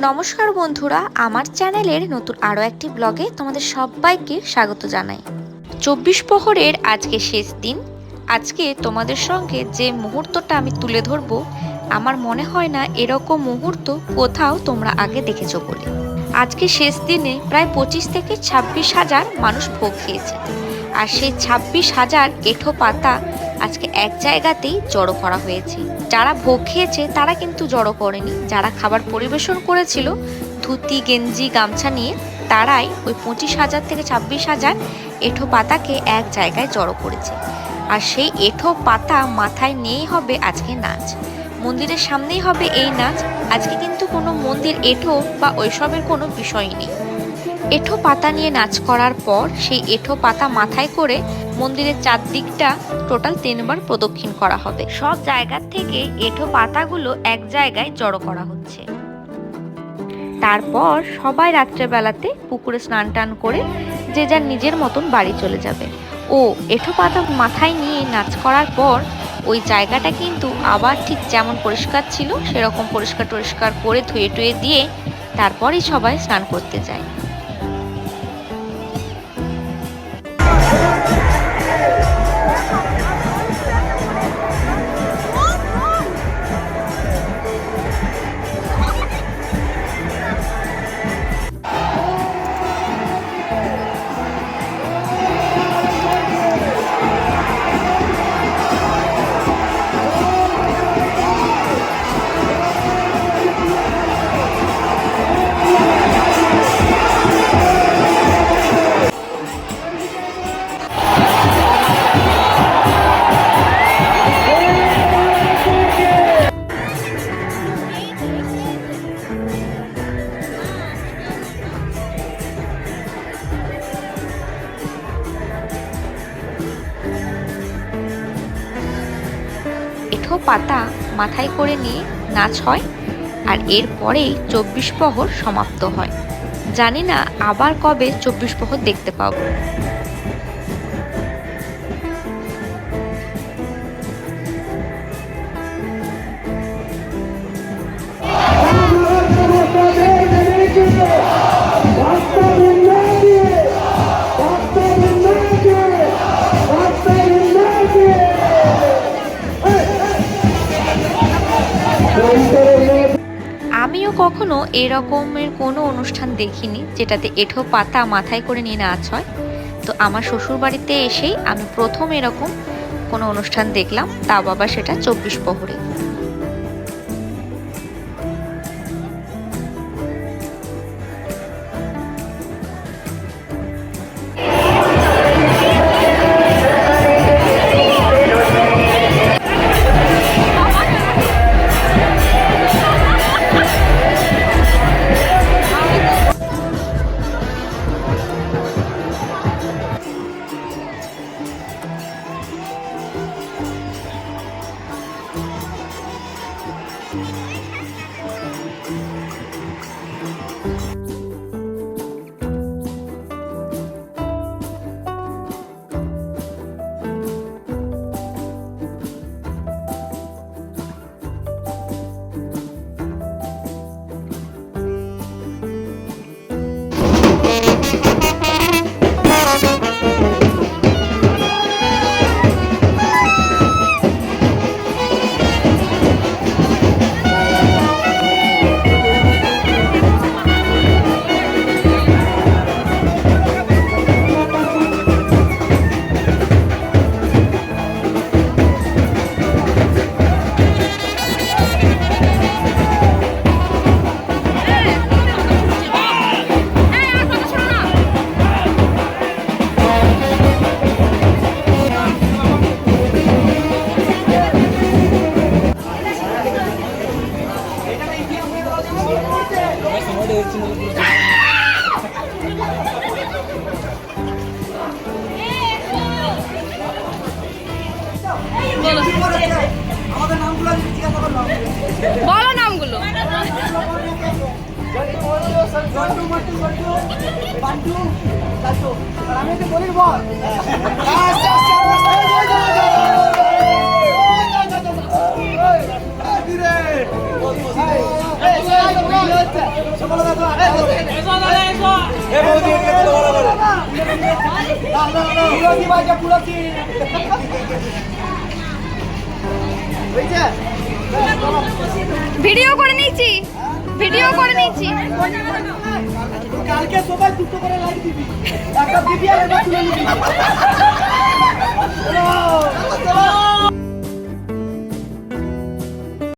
নমস্কার বন্ধুরা, আমার চ্যানেলের নতুন আরও একটি ব্লগে তোমাদের সবাইকে স্বাগত জানাই। চব্বিশ প্রহরের আজকে শেষ দিন। আজকে তোমাদের সঙ্গে যে মুহূর্তটা আমি তুলে ধরবো, আমার মনে হয় না এরকম মুহূর্ত কোথাও তোমরা আগে দেখেছ বলে। আজকে শেষ দিনে প্রায় পঁচিশ থেকে ছাব্বিশ হাজার মানুষ ভোগ খেয়েছে। আর সেই ছাব্বিশ হাজার এঁঠো পাতা আজকে এক জায়গাতেই জড়ো করা হয়েছে। যারা ভোগ খেয়েছে, তারা কিন্তু জড়ো করেনি। যারা খাবার পরিবেশন করেছিল, ধুতি, গেঞ্জি, গামছা নিয়ে, তারাই ওই পঁচিশ হাজার থেকে ছাব্বিশ হাজার এঁঠো পাতাকে এক জায়গায় জড়ো করেছে। আর সেই এঁঠো পাতা মাথায় নিয়েই হবে আজকে নাচ। মন্দিরের সামনেই হবে এই নাচ। আজকে কিন্তু কোনো মন্দির এঁঠো বা ওইসবের কোনো বিষয় নেই। এঁঠো পাতা নিয়ে নাচ করার পর সেই এঁঠো পাতা মাথায় করে মন্দিরের চারদিকটা টোটাল তিনবার প্রদক্ষিণ করা হবে। সব জায়গা থেকে এঁঠো পাতাগুলো এক জায়গায় জড়ো করা হচ্ছে। তারপর সবাই রাত্রেবেলাতে পুকুরে স্নান টান করে যে যার নিজের মতন বাড়ি চলে যাবে। ও এঁঠো পাতা মাথায় নিয়ে নাচ করার পর ওই জায়গাটা কিন্তু আবার ঠিক যেমন পরিষ্কার ছিল, সেরকম পরিষ্কার টরিষ্কার করে ধুয়ে টুয়ে দিয়ে তারপরই সবাই স্নান করতে যায়। পাতা মাথায় করে নিয়ে নাচ হয় আর এরপরেই চব্বিশ প্রহর সমাপ্ত হয়। জানি না আবার কবে চব্বিশ প্রহর দেখতে পাবো। আমিও কখনো এরকমের কোনো অনুষ্ঠান দেখিনি যেটাতে এঠো পাতা মাথায় করে নিয়ে নাচ হয়। তো আমার শ্বশুর বাড়িতে এসেই আমি প্রথম এরকম কোনো অনুষ্ঠান দেখলাম তা বাবা সেটা চব্বিশ প্রহরে বলো নামগুলো। বড় ভিডিও করে নিয়েছি। ভিডিও করে নিয়েছি। কালকে সবাই দুটো করে লাইক দিবি। একটা দিবি আর একটা তুলে নিবি।